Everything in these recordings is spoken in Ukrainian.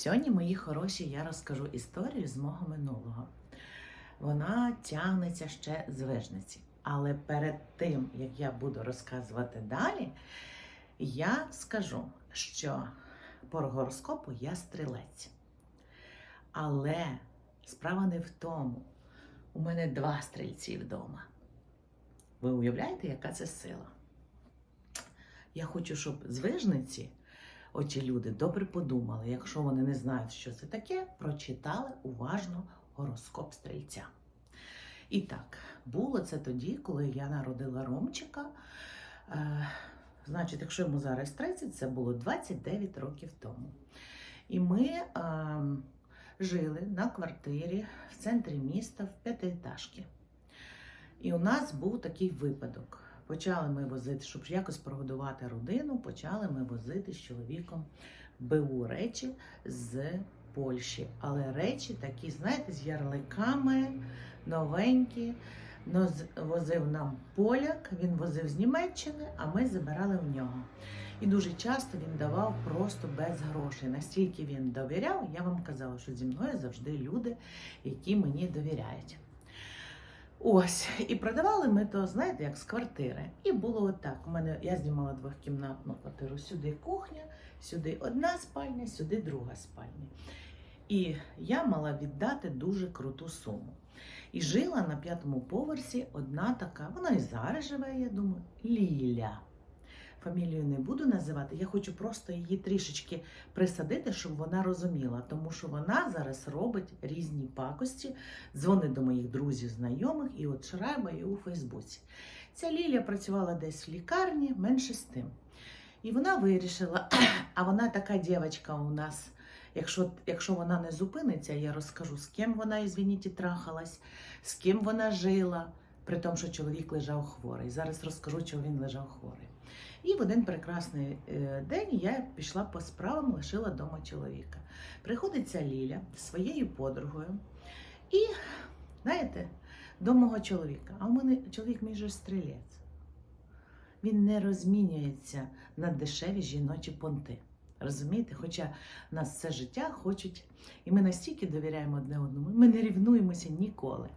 Сьогодні, мої хороші, я розкажу історію з мого минулого. Вона тягнеться ще з вижниці. Але перед тим, як я буду розказувати далі, я скажу, що по гороскопу я стрілець. Але справа не в тому. У мене два стрільці вдома. Ви уявляєте, яка це сила? Я хочу, щоб з вижниці оті люди добре подумали, якщо вони не знають, що це таке, прочитали уважно гороскоп стрільця. І так, було це тоді, коли я народила Ромчика. Е, значить, якщо йому зараз 30, це було 29 років тому. І ми е, жили на квартирі в центрі міста в п'ятиетажці. І у нас був такий випадок. Почали ми возити, щоб якось прогодувати родину, почали ми возити з чоловіком БУ речі з Польщі. Але речі такі, знаєте, з ярликами, новенькі. Возив нам поляк, він возив з Німеччини, а ми забирали в нього. І дуже часто він давав просто без грошей. Настільки він довіряв, я вам казала, що зі мною завжди люди, які мені довіряють. Ось, і продавали ми то, знаєте, як з квартири. І було отак. У мене я знімала двохкімнатну квартиру. Сюди кухня, сюди одна спальня, сюди друга спальня. І я мала віддати дуже круту суму. І жила на п'ятому поверсі одна така, вона і зараз живе, я думаю, Ліля. Фамілію не буду називати, я хочу просто її трішечки присадити, щоб вона розуміла, тому що вона зараз робить різні пакості, дзвонить до моїх друзів, знайомих і от шрайбає у Фейсбуці. Ця Лілія працювала десь в лікарні, менше з тим. І вона вирішила, а вона така дівчинка у нас. Якщо, якщо вона не зупиниться, я розкажу, з ким вона, ізвініть, трахалась, з ким вона жила, при тому, що чоловік лежав хворий. Зараз розкажу, чого він лежав хворий. І в один прекрасний е, день я пішла по справам, лишила вдома чоловіка. Приходить ця Ліля зі своєю подругою, і, знаєте, до мого чоловіка. А у мене чоловік мій же стрілець. Він не розмінюється на дешеві жіночі понти. Розумієте? Хоча нас все життя хочуть, і ми настільки довіряємо одне одному, ми не рівнуємося ніколи.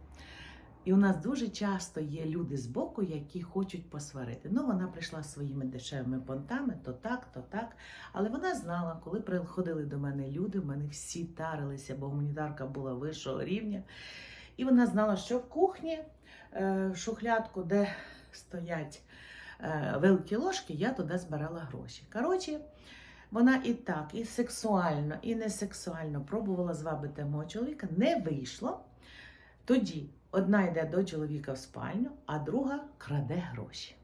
І у нас дуже часто є люди з боку, які хочуть посварити. Ну, вона прийшла своїми дешевими понтами, то так, то так. Але вона знала, коли приходили до мене люди, в мене всі тарилися, бо гуманітарка була вищого рівня. І вона знала, що в кухні, е, в шухлядку, де стоять е, великі ложки, я туди збирала гроші. Коротше, вона і так, і сексуально, і не сексуально пробувала звабити мого чоловіка, не вийшло. Тоді одна йде до чоловіка в спальню, а друга краде гроші.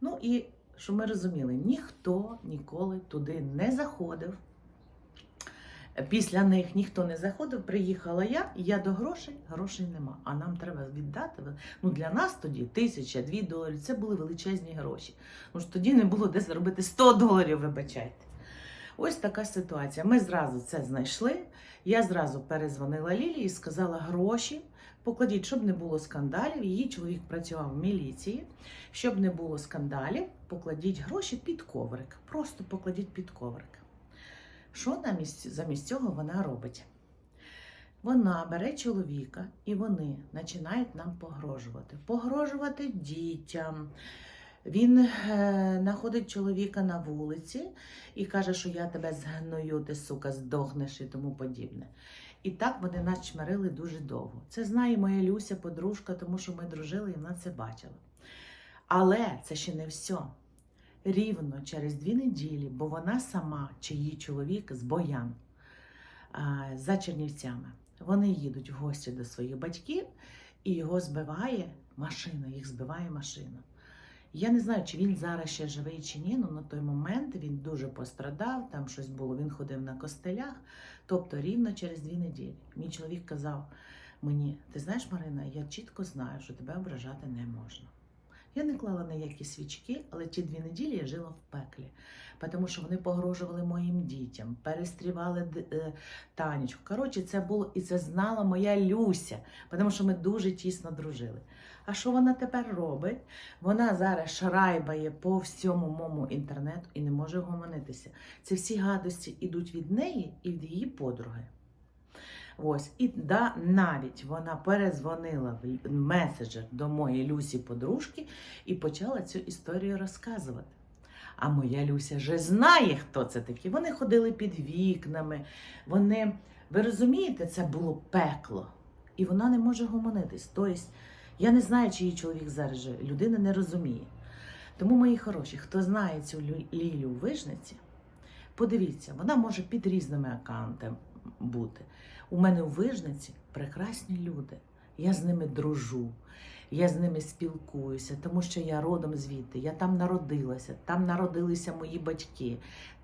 Ну і щоб ми розуміли, ніхто ніколи туди не заходив. Після них ніхто не заходив, приїхала я, я до грошей, грошей нема. А нам треба віддати. Ну для нас тоді тисяча, дві доларів це були величезні гроші. Ну ж тоді не було де заробити 100 доларів, вибачайте. Ось така ситуація. Ми зразу це знайшли. Я зразу перезвонила Лілі і сказала гроші. Покладіть, щоб не було скандалів. Її чоловік працював в міліції. Щоб не було скандалів, покладіть гроші під коврик. Просто покладіть під коврик. Що замість цього вона робить? Вона бере чоловіка і вони починають нам погрожувати. Погрожувати дітям. Він е, знаходить чоловіка на вулиці і каже, що я тебе згною, ти сука, здохнеш і тому подібне. І так вони нас чмирили дуже довго. Це знає моя Люся, подружка, тому що ми дружили і вона це бачила. Але це ще не все. Рівно через дві неділі, бо вона сама, чи її чоловік з боян за Чернівцями. Вони їдуть в гості до своїх батьків, і його збиває машина, їх збиває машина. Я не знаю, чи він зараз ще живий чи ні, але на той момент він дуже пострадав, там щось було, він ходив на костелях, тобто рівно через дві неділі. Мій чоловік казав мені: ти знаєш, Марина, я чітко знаю, що тебе ображати не можна. Я не клала ніякі свічки, але ті дві неділі я жила в пеклі, тому що вони погрожували моїм дітям, перестрівали е, Танечку. Коротше, це було і це знала моя Люся, тому що ми дуже тісно дружили. А що вона тепер робить? Вона зараз шарайбає по всьому моєму інтернету і не може гомонитися. Це всі гадості йдуть від неї і від її подруги. Ось, і да, навіть вона перезвонила в меседжер до моєї Люсі подружки і почала цю історію розказувати. А моя Люся вже знає, хто це такі. Вони ходили під вікнами. Вони, ви розумієте, це було пекло. І вона не може гомонитись. Тобто, я не знаю, чи її чоловік зараз живе. Людина не розуміє. Тому, мої хороші, хто знає цю Лю- Лілю у вижниці, подивіться, вона може під різними аккаунтами бути. У мене у вижниці прекрасні люди. Я з ними дружу, я з ними спілкуюся, тому що я родом звідти, я там народилася, там народилися мої батьки,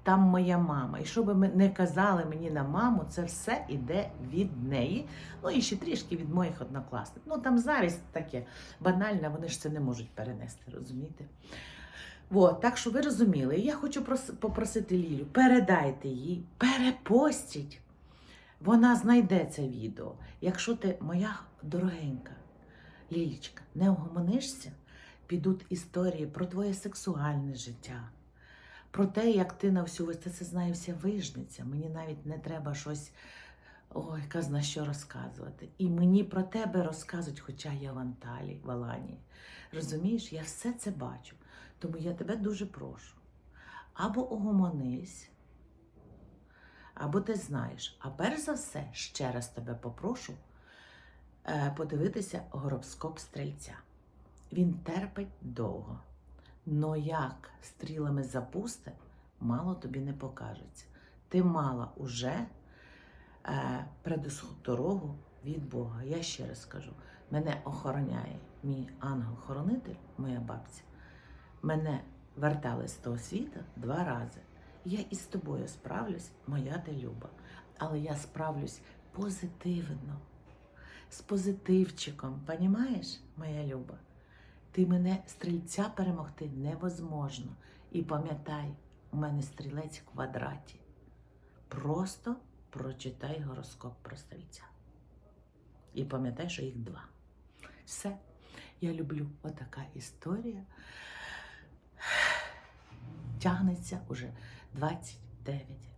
там моя мама. І що би не казали мені на маму, це все іде від неї. Ну і ще трішки від моїх однокласників. Ну там завість таке банальне, вони ж це не можуть перенести, розумієте? От, так що ви розуміли, я хочу попросити Лілю, передайте їй, перепостіть. Вона знайде це відео. Якщо ти, моя дорогенька Лілічка, не огомонишся, підуть історії про твоє сексуальне життя, про те, як ти на всю це, це знає вижниця. Мені навіть не треба щось, ой, казна що розказувати. І мені про тебе розказують, хоча я в Анталії, в Аланії. Розумієш, я все це бачу. Тому я тебе дуже прошу. Або огомонись, або ти знаєш. А перш за все, ще раз тебе попрошу е, подивитися гороскоп стрільця. Він терпить довго. Но як стрілами запусте, мало тобі не покажеться. Ти мала уже е, предосторогу від Бога. Я ще раз скажу: мене охороняє мій ангел-хоронитель, моя бабця. Мене вертали з того світа два рази. Я і з тобою справлюсь, моя ти люба. Але я справлюсь позитивно, з позитивчиком. Понімаєш, моя люба? Ти мене стрільця перемогти невозможно. І пам'ятай, у мене стрілець в квадраті. Просто прочитай гороскоп про стрільця. І пам'ятай, що їх два. Все. Я люблю отака історія. Тягнеться уже 29